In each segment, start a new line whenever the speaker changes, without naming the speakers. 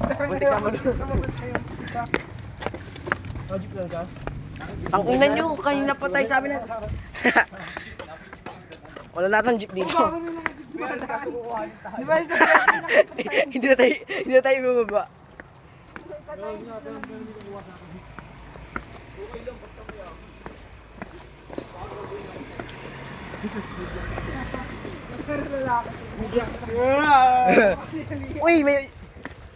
Buti ka mo
Logic lang ka?
Ang ina nyo, kanina pa tayo sabi na. Wala lahat ng jeep dito. Hindi na tayo, hindi na tayo bumaba. Uy, may...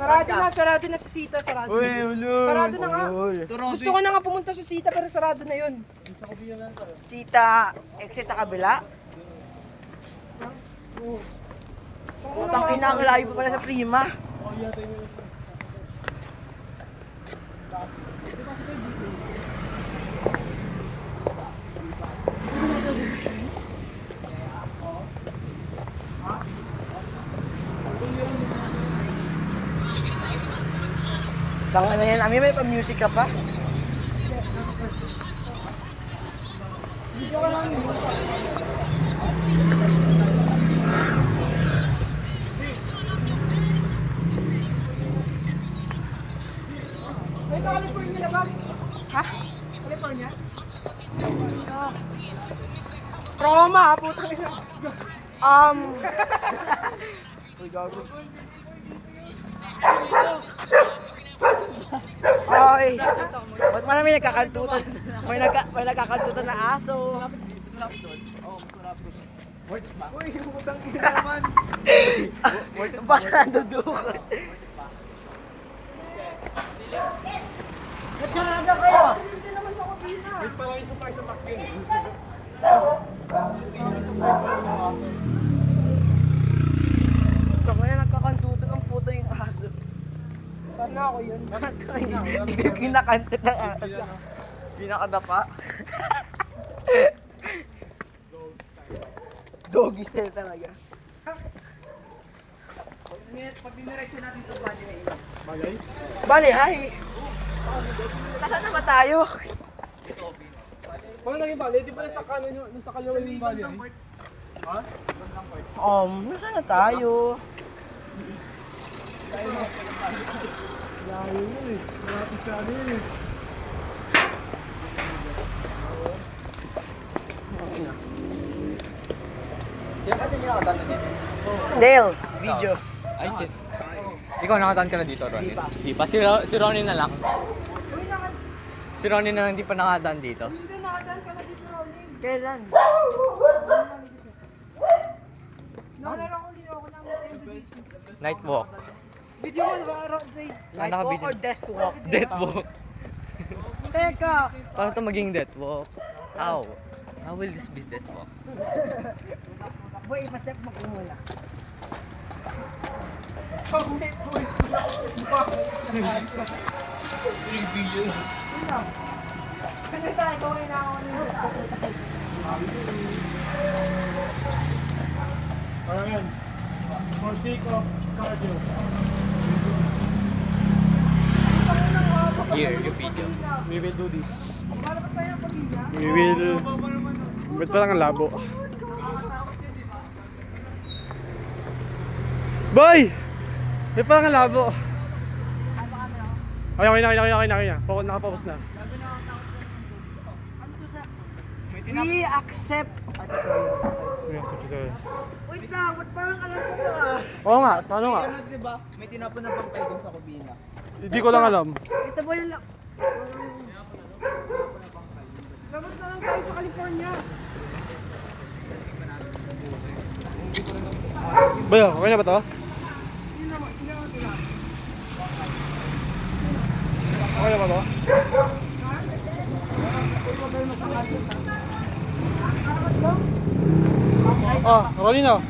Sarado na, sarado na si Sita, sarado.
Uy, ulo.
Sarado na nga. Gusto ko na nga pumunta sa Sita pero sarado na yun.
Sita, exit sa kabila. Putang ina, ang layo pa pala sa Prima. Tanga na yan, Ami, may pa-music ka pa? Ha?
California? Roma, putang ina.
Um... Uy, gago. Ay! Ba't may nagkakantutan? May, nagka, may nagkakantutan na aso.
Uy, putang ina naman.
Ba't nandudukot? Nagsarada kayo!
Wait pa lang pa isa pack yun.
Kung na nagkakantutan ng puto yung aso.
Sana ako yun.
Yung kinakanta ng aso. Pinakadapa. Doggy style talaga.
Pag diniretso natin ito ba niya
Bagay?
Bali, hi! Nasaan na ba tayo?
Paano naging bali? Di ba nasa kanan yung nasa kaliwa yung bali? Ha?
Um, nasaan na tayo?
Layo yun eh. Malapit sa ano yun eh.
Dale, video.
Ay, si... Ikaw nakataan ka na dito, Ronnie? Di pa. Si, Ro- si Ronnie na lang. Si Ronnie na lang di pa nakadaan dito.
Hindi, nakadaan ka na dito, Rolling.
Kailan?
Nakalala ko din ako ng MVD.
Night walk.
Video mo, diba, Ronzy?
Night
nakabidyo.
walk or death walk?
Death walk.
Teka!
Paano to maging death walk? How? How will this be death walk?
Boy, ipastep mo ko muna.
Kasi tayo, gawin na ako.
Ano yan? For sake of cardio.
Here, yung video.
We will do this. We will... Ba't parang ang labo? Boy! Ba't parang ang labo? Okay, okay na, okay na, okay na, okay na. Focus, nakapokus na.
We accept...
Yes, yes.
Wait lang, ba't parang alam ko to ah?
Oo nga, sa ano nga?
Diba? May tinapon na pampay dun sa kubina.
Hindi ko lang alam.
Ito ba yung...
Labas na lang tayo sa California.
Bayo, okay na ba to? Okay na ba to? Ah, Rolly na.